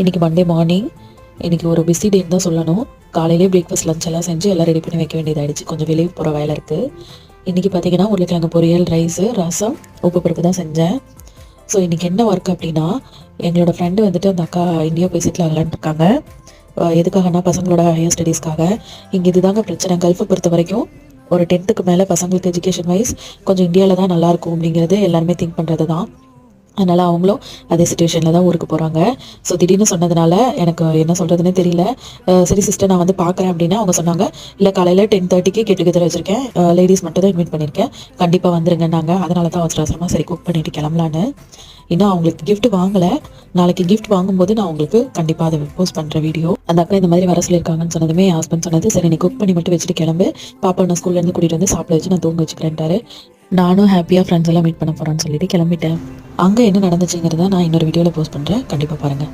இன்றைக்கி Monday morning இன்றைக்கி ஒரு பிஸி டேன்னு தான் சொல்லணும். காலையிலே பிரேக்ஃபாஸ்ட் லஞ்ச் எல்லாம் செஞ்சு எல்லாம் ரெடி பண்ணி வைக்க வேண்டியதாகிடுச்சு கொஞ்சம் வெளியே போகிற வேலை இருக்குது இன்றைக்கி பார்த்தீங்கன்னா உருளைக்கிழங்கு பொரியல் ரைஸு ரசம் உப்பு பருப்பு தான் செஞ்சேன். ஸோ இன்றைக்கி என்ன ஒர்க் அப்படின்னா எங்களோட ஃப்ரெண்டு வந்துட்டு அந்த அக்கா இந்தியா போய் செட்டில் ஆகலான்னு இருக்காங்க. எதுக்காகனா பசங்களோட ஹையர் ஸ்டடீஸ்க்காக இங்கே இதுதாங்க பிரச்சனை. கல்ஃபை பொறுத்த வரைக்கும் ஒரு டென்த்துக்கு மேலே பசங்களுக்கு எஜுகேஷன் வைஸ் கொஞ்சம் இந்தியாவில் தான் நல்லாயிருக்கும் அப்படிங்கிறது எல்லாருமே திங்க் பண்ணுறது தான் அதனால் அவங்களும் அதே சுச்சுவேஷனில் தான் ஊருக்கு போகிறாங்க ஸோ திடீர்னு சொன்னதுனால எனக்கு என்ன சொல்கிறதுனே தெரியல. சரி சிஸ்டர் நான் வந்து பார்க்குறேன் அப்படின்னா அவங்க சொன்னாங்க. இல்லை காலையில் டென் தேர்ட்டிக்கு கெட் வச்சுருக்கேன். லேடிஸ் மட்டும் தான் இன்வைட் பண்ணியிருக்கேன் கண்டிப்பாக வந்துருங்கன்னாங்க. அதனால தான் அவசர அவசரமாக சரி குக் பண்ணிட்டு கிளம்பலான்னு. இன்னும் அவங்களுக்கு கிஃப்ட் வாங்கலை. நாளைக்கு கிஃப்ட் வாங்கும்போது நான் உங்களுக்கு கண்டிப்பாக அதை போஸ்ட் பண்ணுற வீடியோ அந்த அக்கா இந்த மாதிரி வர சொல்லியிருக்காங்கன்னு சொன்னதுமே ஹஸ்பண்ட் சொன்னது. சரி நீ குக் பண்ணி மட்டும் வச்சுட்டு கிளம்பு. பாப்பா நான் ஸ்கூல்லேருந்து கூட்டிகிட்டு வந்து சாப்பிட வச்சு நான் தூங்க வச்சுக்கிறேன்ட்டாரு. நானும் ஹாப்பியாக ஃப்ரெண்ட்ஸ் எல்லாம் மீட் பண்ண போகிறேன்னு சொல்லிட்டு கிளம்பிட்டேன். அங்கே என்ன நடந்துச்சுங்கிறத நான் இன்னொரு வீடியோவில் போஸ்ட் பண்ணுறேன் கண்டிப்பாக பாருங்கள்